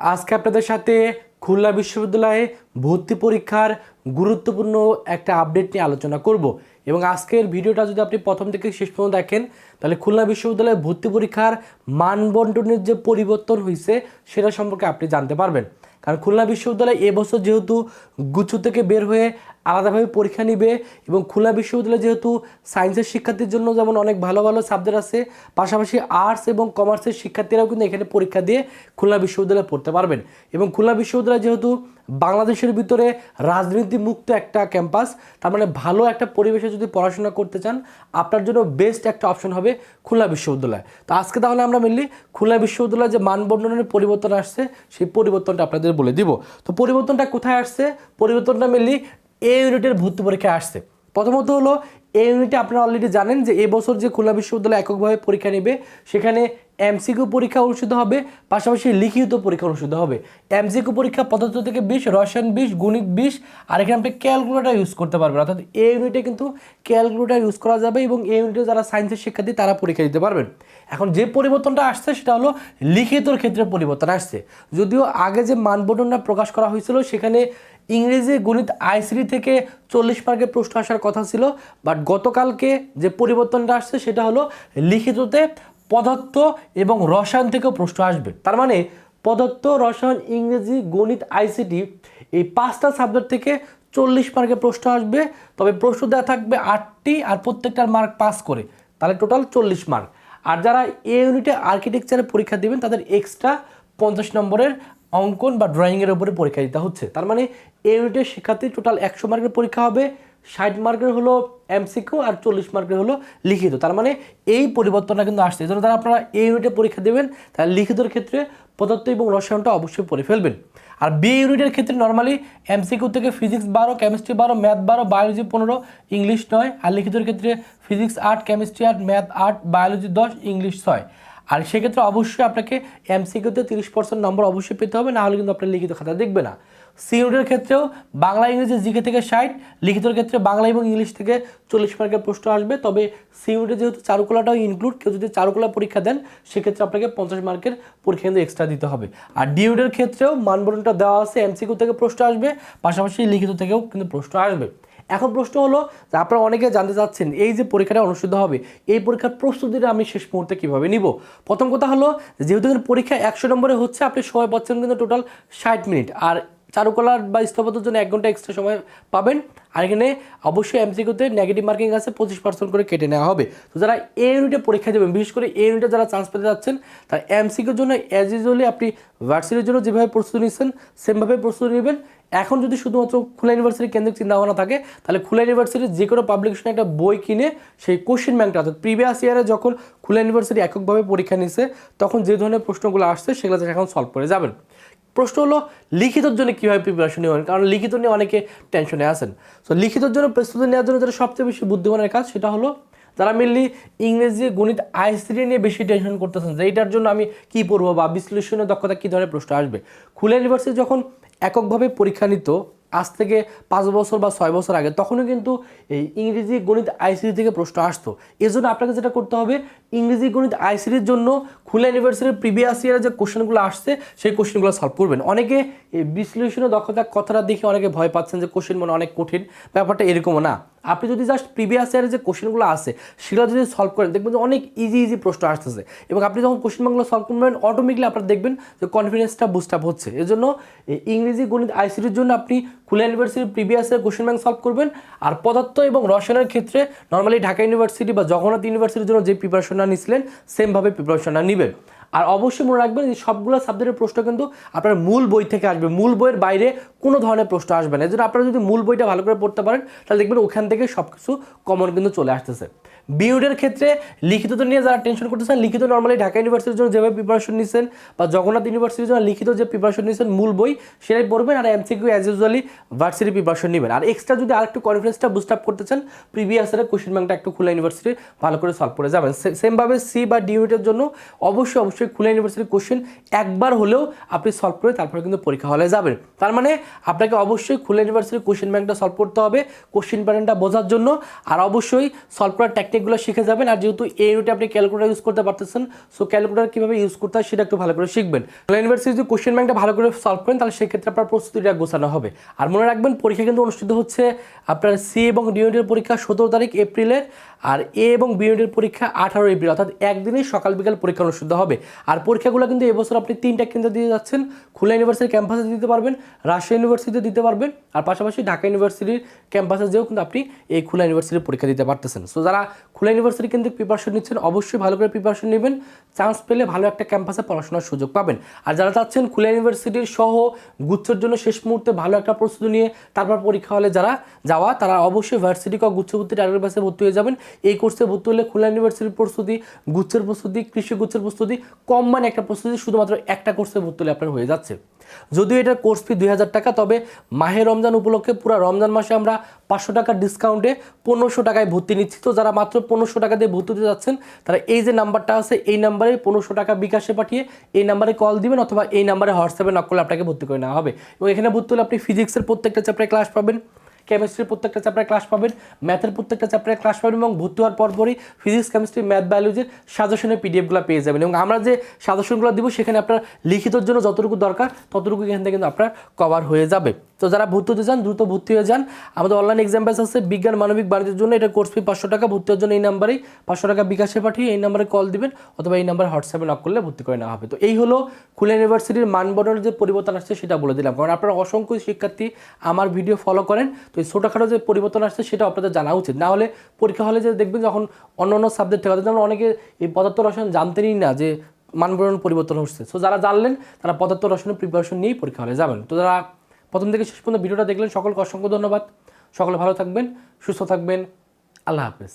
আজকে আপনাদের সাথে খুলনা বিশ্ববিদ্যালয়ে ভর্তি পরীক্ষার গুরুত্বপূর্ণ একটা আপডেট নিয়ে আলোচনা করব। এবং আজকের ভিডিওটা যদি আপনি প্রথম থেকে শেষ পর্যন্ত দেখেন, তাহলে খুলনা বিশ্ববিদ্যালয়ে ভর্তি পরীক্ষার মানবন্টনের যে পরিবর্তন হয়েছে সেটা সম্পর্কে আপনি জানতে পারবেন। কারণ খুলনা বিশ্ববিদ্যালয় এবছর যেহেতু গুচ্ছ থেকে বের হয়ে আলাদাভাবে পরীক্ষা নিবে এবং খুলনা বিশ্ববিদ্যালয় যেহেতু সায়েন্সের শিক্ষার্থীর জন্য যেমন অনেক ভালো ভালো সাবজেক্ট আছে, পাশাপাশি আর্টস এবং কমার্সের শিক্ষার্থীরাও কিন্তু এখানে পরীক্ষা দিয়ে খুলনা বিশ্ববিদ্যালয়ে পড়তে পারবেন। এবং খুলনা বিশ্ববিদ্যালয় যেহেতু বাংলাদেশের ভিতরে রাজনীতি মুক্ত একটা ক্যাম্পাস তার মানে ভালো একটা পরিবেশে যদি পড়াশোনা করতে চান, আপনার জন্য বেস্ট একটা অপশন হবে খুলনা বিশ্ববিদ্যালয়। তো আজকে তাহলে আমরা মেনলি খুলনা বিশ্ববিদ্যালয়ে যে মানবন্ধনের পরিবর্তন আসছে, সেই পরিবর্তনটা আপনাদের বলে দিব। তো পরিবর্তনটা কোথায় আসছে? পরিবর্তনটা মেনলি এ ইউনিটের ভর্তি পরীক্ষা আসছে। প্রথমত হলো এই ইউনিটে আপনারা অলরেডি জানেন যে এবছর যে খুলনা বিশ্ববিদ্যালয় এককভাবে পরীক্ষা নেবে, সেখানে এমসিকিউ পরীক্ষা অনুষ্ঠিত হবে, পাশাপাশি লিখিত পরীক্ষা অনুষ্ঠিত হবে। এমসিকিউ পরীক্ষা পদার্থ থেকে বিশ, রসায়ন বিশ, গণিত বিশ, আর এখানে আপনি ক্যালকুলেটার ইউজ করতে পারবেন। অর্থাৎ এ ইউনিটে কিন্তু ক্যালকুলেটার ইউজ করা যাবে এবং এ ইউনিটে যারা সায়েন্সের শিক্ষার্থী, তারা পরীক্ষা দিতে পারবেন। এখন যে পরিবর্তনটা আসছে, সেটা হলো লিখিতর ক্ষেত্রে পরিবর্তন আসছে। যদিও আগে যে মানবন্ধনটা প্রকাশ করা হয়েছিল, সেখানে ইংরেজি গণিত আইসিডি থেকে চল্লিশ মার্কের প্রশ্ন আসার কথা ছিল বাট গতকালকে যে পরিবর্তনটা আসছে সেটা হলো লিখিততে পদার্থ এবং রসায়ন থেকেও প্রশ্ন আসবে। তার মানে পদার্থ, রসায়ন, ইংরেজি, গণিত আইসিটি এই পাঁচটা সাবজেক্ট থেকে চল্লিশ মার্কের প্রশ্ন আসবে, তবে প্রশ্ন দেওয়া থাকবে আটটি আর প্রত্যেকটার মার্ক পাস করে, তাহলে টোটাল চল্লিশ মার্ক। আর যারা এ ইউনিটে আর্কিটেকচারে পরীক্ষা দেবেন, তাদের এক্সট্রা পঞ্চাশ নম্বরের অঙ্কন বা ড্রয়িংয়ের উপরে পরীক্ষা দিতে হচ্ছে। তার মানে এই ইউনিটের শিক্ষার্থী টোটাল একশো মার্কের পরীক্ষা হবে, ষাট মার্কের হলো এমসিকিউ আর চল্লিশ মার্কের হলো লিখিত। তার মানে এই পরিবর্তনটা কিন্তু আসছে। এই জন্য তারা আপনারা এই ইউনিটে পরীক্ষা দেবেন, তাহলে লিখিতর ক্ষেত্রে পদার্থ এবং রসায়নটা অবশ্যই পড়ে ফেলবেন। আর বি ইউনিটের ক্ষেত্রে নর্মালি এমসিকিউ থেকে ফিজিক্স বারো কেমিস্ট্রি বারো ম্যাথ বারো বায়োলজি পনেরো ইংলিশ নয়। আর লিখিতর ক্ষেত্রে ফিজিক্স আট কেমিস্ট্রি আট ম্যাথ আট বায়োলজি দশ ইংলিশ ছয়। আর সেক্ষেত্রে অবশ্যই আপনাকে এমসিকিউতে তিরিশ পার্সেন্ট নম্বর অবশ্যই পেতে হবে, না হলে কিন্তু আপনার লিখিত খাতা দেখবে না। সি ইউনিটের ক্ষেত্রেও বাংলা ইংরেজি জিকে থেকে ষাট, লিখিতর ক্ষেত্রে বাংলা এবং ইংলিশ থেকে চল্লিশ মার্কের প্রশ্ন আসবে। তবে সি ইউনিটে যেহেতু চারুকলাটাও ইনক্লুড কেউ যদি চারুকলা পরীক্ষা দেন, সেক্ষেত্রে আপনাকে পঞ্চাশ মার্কের পরীক্ষা কিন্তু এক্সট্রা দিতে হবে। আর ডি ইউনিটের ক্ষেত্রেও মানবরণটা দেওয়া আছে এমসিকিউ থেকে প্রশ্ন আসবে, পাশাপাশি লিখিত থেকেও কিন্তু প্রশ্ন আসবে। এখন প্রশ্ন হলো যে আপনারা অনেকে জানতে চাচ্ছেন, এই যে পরীক্ষাটা অনুষ্ঠিত হবে, এই পরীক্ষার প্রস্তুতিটা আমি শেষ মুহূর্তে কীভাবে নিব? প্রথম কথা হলো, যেহেতু পরীক্ষা একশো নম্বরে হচ্ছে, আপনি সময় পাচ্ছেন কিন্তু টোটাল ষাট মিনিট। আর চারুকলার বা স্থাপত্যের জন্য এক ঘণ্টা এক্সট্রা সময় পাবেন। আর এখানে অবশ্যই এমসিকিউতে নেগেটিভ মার্কিং আছে, পঁচিশ পার্সেন্ট করে কেটে নেওয়া হবে। তো যারা এ ইউনিটে পরীক্ষা দেবেন, বিশেষ করে এ ইউনিটে যারা চান্স পেতে যাচ্ছেন, তারা এমসিকিউর জন্য অ্যাজ ইউজুয়ালি আপনি ভার্সিটির জন্য যেভাবে প্রস্তুতি নিচ্ছেন সেমভাবে প্রস্তুতি নেবেন। এখন যদি শুধুমাত্র খুলনা ইউনিভার্সিটি কেন্দ্রিক চিন্তাভাবনা থাকে, তাহলে খুলনা ইউনিভার্সিটির যে কোনো পাবলিকেশনে একটা বই কিনে সেই কোশ্চেন ব্যাংকটা অর্থাৎ প্রিভিয়াস ইয়ারে যখন খুলনা ইউনিভার্সিটি এককভাবে পরীক্ষা নিচ্ছে, তখন যে ধরনের প্রশ্নগুলো আসছে, সেগুলো এখন সলভ করে যাবেন। প্রশ্ন হলো, লিখিতর জন্য কীভাবে প্রিপারেশন নেবেন কারণ লিখিত নিয়ে অনেকে টেনশনে আসেন সো লিখিতর জন্য প্রস্তুতি নেওয়ার জন্য যেটা সবচেয়ে বেশি বুদ্ধিমানের কাজ সেটা হলো তারা মেনলি ইংরেজি গণিত আইসিডি নিয়ে বেশি টেনশন করতেছেন, যে এইটার জন্য আমি কী পড়ব বা বিশ্লেষণীয় দক্ষতা কী ধরনের প্রশ্ন আসবে? খুলে ইউনিভার্সিটি যখন এককভাবে পরীক্ষা নিত আজ থেকে পাঁচ বছর বা ছয় বছর আগে তখনও কিন্তু এই ইংরেজি গণিত আইসিডি থেকে প্রশ্ন আসতো। এর জন্য আপনাকে যেটা করতে হবে, ইংরেজি গণিত আইসিডির জন্য খুলনা ইউনিভার্সিটির প্রিভিয়াস ইয়ারে যে কোশ্চেনগুলো আসছে, সেই কোশ্চেনগুলো সলভ করবেন। অনেকে এই বিশ্লেষণ দক্ষতা কথাটা দেখে অনেকে ভয় পাচ্ছেন যে কোশ্চেন মনে অনেক কঠিন। ব্যাপারটা এরকমও না। আপনি যদি জাস্ট প্রিভিয়াস ইয়ারে যে কোশ্চেনগুলো আছে, সেগুলো যদি সলভ করেন, দেখবেন যে অনেক ইজি ইজি প্রশ্ন আসতেছে। এবং আপনি যখন কোশ্চেন কোশ্চেনগুলো সলভ করবেন অটোমেটিকলি আপনার দেখবেন যে কনফিডেন্সটা বুস্ট আপ হচ্ছে। এর জন্য ইংরেজি গণিত আইসিটির জন্য আপনি খুলনা ইউনিভার্সিটির previous year question bank solve করবেন। আর পদার্থ এবং রসায়নের ক্ষেত্রে নর্মালি ঢাকা ইউনিভার্সিটি বা জগন্নাথ ইউনিভার্সিটির জন্য যে প্রিপারেশনটা নিছিলেন সেমভাবে প্রিপারেশনটা নেবেন। আর অবশ্যই মনে রাখবেন যে সবগুলো সাবজেক্টের প্রশ্ন কিন্তু আপনার মূল বই থেকে আসবে। মূল বইয়ের বাইরে কোনো ধরনের প্রশ্ন আসবে না। এই জন্য আপনারা যদি মূল বইটা ভালো করে পড়তে পারেন, তাহলে দেখবেন ওখান থেকে সব কিছু কমন কিন্তু চলে আসতেছে। বিউডের ক্ষেত্রে লিখিত তো নিয়ে যারা টেনশন করতেছেন, লিখিত নর্মালি ঢাকা ইউনিভার্সিটির জন্য যেভাবে প্রিপারেশন নিচ্ছেন বা জগন্নাথ ইউনিভার্সিটির জন্য লিখিত যে প্রিপারেশন নিচ্ছেন মূল বই, সেটাই পড়বেন আর MCQ as usually varsity preparation নেবেন। আর এক্সট্রা যদি আরেকটু কনফিডেন্সটা বুস্ট আপ করতে চান প্রিভিয়াস ইয়ারের কোশ্চেন ব্যাংকটা একটু খুলনা ইউনিভার্সিটি ভালো করে সলভ করে যাবেন। সেমভাবে সি বা ডি ইউনিটের জন্য অবশ্যই অবশ্যই খুলনা ইউনিভার্সিটির কোশ্চেন একবার হলেও আপনি সলভ করে তারপরে কিন্তু পরীক্ষা হলে যাবেন। তার মানে আপনাকে অবশ্যই খুলনা ইউনিভার্সিটির কোশ্চেন ব্যাংকটা সলভ করতে হবে কোশ্চেন প্যাটার্নটা বোঝার জন্য। আর অবশ্যই সলভ করার টেকনিক টেকনিকগুলো শিখে যাবেন। আর যেহেতু এই ইউনিটে আপনি ক্যালকুলেটার ইউজ করতে পারতেছেন সো ক্যালকুলেটার কীভাবে ইউজ করতে হয় সেটা একটু ভালো করে শিখবেন। ইউনিভার্সিটি যদি কোশ্চেন ব্যাংকটা ভালো করে সলভ করেন, তাহলে সেক্ষেত্রে আপনার প্রস্তুতিটা গোছানো হবে। আর মনে রাখবেন, পরীক্ষা কিন্তু অনুষ্ঠিত হচ্ছে আপনার সি এবং ডি পরীক্ষা সতেরো তারিখ এপ্রিলের, আর এ এবং বি পরীক্ষা আঠারো এপ্রিল, অর্থাৎ একদিনেই সকাল বিকাল পরীক্ষা অনুষ্ঠিত হবে। আর পরীক্ষাগুলো কিন্তু এবছর আপনি তিনটা কেন্দ্রে দিয়ে যাচ্ছেন। খুলনা ইউনিভার্সিটির ক্যাম্পাসে দিতে পারবেন, রাজশাহী ইউনিভার্সিটিতে দিতে পারবেন, আর পাশাপাশি ঢাকা ইউনিভার্সিটির ক্যাম্পাসে যেও কিন্তু আপনি এই খুলনা ইউনিভার্সিটির পরীক্ষা দিতে পারতেছেন। সো যারা খুলনা ইউনিভার্সিটি কিন্তু প্রিপারেশন নিচ্ছেন, অবশ্যই ভালো করে প্রিপারেশন নেবেন। চান্স পেলে ভালো একটা ক্যাম্পাসে পড়াশোনার সুযোগ পাবেন। আর যারা চাচ্ছেন খুলনা ইউনিভার্সিটির সহ গুচ্ছর জন্য শেষ মুহূর্তে ভালো একটা প্রস্তুতি নিয়ে তারপর পরীক্ষা হলে যারা যাওয়া, তারা অবশ্যই ভার্সিটি ক গুচ্ছভর্তি টার্গেট বাসে ভর্তি হয়ে যাবেন। এই কোর্সে ভর্তি হলে খুলনা ইউনিভার্সিটির প্রস্তুতি, গুচ্ছের প্রস্তুতি, কৃষি গুচ্ছের প্রস্তুতি, কম মানে একটা প্রস্তুতি শুধুমাত্র একটা কোর্সে ভর্তি হলে আপনার হয়ে যাচ্ছে। যদিও এটার কোর্স ফি দুই হাজার টাকা, তবে মাহে রমজান উপলক্ষে পুরো রমজান মাসে আমরা পাঁচশো টাকার ডিসকাউন্টে পনেরোশো টাকায় ভর্তি নিচ্ছি। তো যারা মাত্র পনেরোশো টাকা দিয়ে ভর্তি হতে যাচ্ছেন, তারা এই যে নাম্বারটা আছে, এই নাম্বারে পনেরোশো টাকা বিকাশে পাঠিয়ে এই নাম্বারে কল দিবেন অথবা এই নাম্বারে হোয়াটসঅ্যাপে নক করলে আপনাকে ভর্তি করে নেওয়া হবে। এবং এখানে ভর্তি হলে আপনি ফিজিক্সের প্রত্যেকটা চ্যাপ্টারে ক্লাস পাবেন। কেমিস্ট্রির প্রত্যেকটা চ্যাপ্টারে ক্লাস পাবেন ম্যাথের প্রত্যেকটা চ্যাপ্টারে ক্লাস পাবেন এবং ভর্তি হওয়ার পরপরই ফিজিক্স কেমিস্ট্রি ম্যাথ বায়োলজির সাজেশনের পিডিএফগুলো পেয়ে যাবেন এবং আমরা যে সাজেশনগুলো দিব, সেখানে আপনার লিখিতর জন্য যতটুকু দরকার, ততটুকু এখান থেকে কিন্তু আপনার কভার হয়ে যাবে। তো যারা ভর্তি হতে চান, দ্রুত ভর্তি হয়ে যান। আমাদের অনলাইন এক্সাম ব্যাচ আছে, বিজ্ঞান, মানবিক, বাণিজ্যের জন্য। এটা কোর্স ফি পাঁচশো টাকা, ভর্তি হওয়ার জন্য এই নাম্বারেই পাঁচশো টাকা বিকাশে পাঠিয়ে এই নাম্বারে কল দিবেন, অথবা এই নাম্বারে হোয়াটসঅ্যাপে নক করলে ভর্তি করে নেওয়া হবে। তো এই হলো খুলনা ইউনিভার্সিটির মানবন্ধনের যে পরিবর্তন আসছে, সেটা বলে দিলাম। কারণ আপনারা অসংখ্য শিক্ষার্থী আমার ভিডিও ফলো করেন। তো এই ছোটোখাটো যে পরিবর্তন আসছে সেটা আপনাদের জানা উচিত। না হলে পরীক্ষা হলে যে দেখবেন যখন অন্য অন্য সাবজেক্ট থেকে যেমন অনেকে এই পদার্থ রসায়ন জানতেনই না যে মানবরণ পরিবর্তন হচ্ছে। সো যারা জানলেন, তারা পদার্থ রসায়নের প্রিপারেশন নিয়েই পরীক্ষা হলে যাবেন। তো যারা প্রথম থেকে শেষ পর্যন্ত ভিডিওটা দেখলেন, সকলকে অসংখ্য ধন্যবাদ। সকলে ভালো থাকবেন, সুস্থ থাকবেন। আল্লাহ হাফেজ।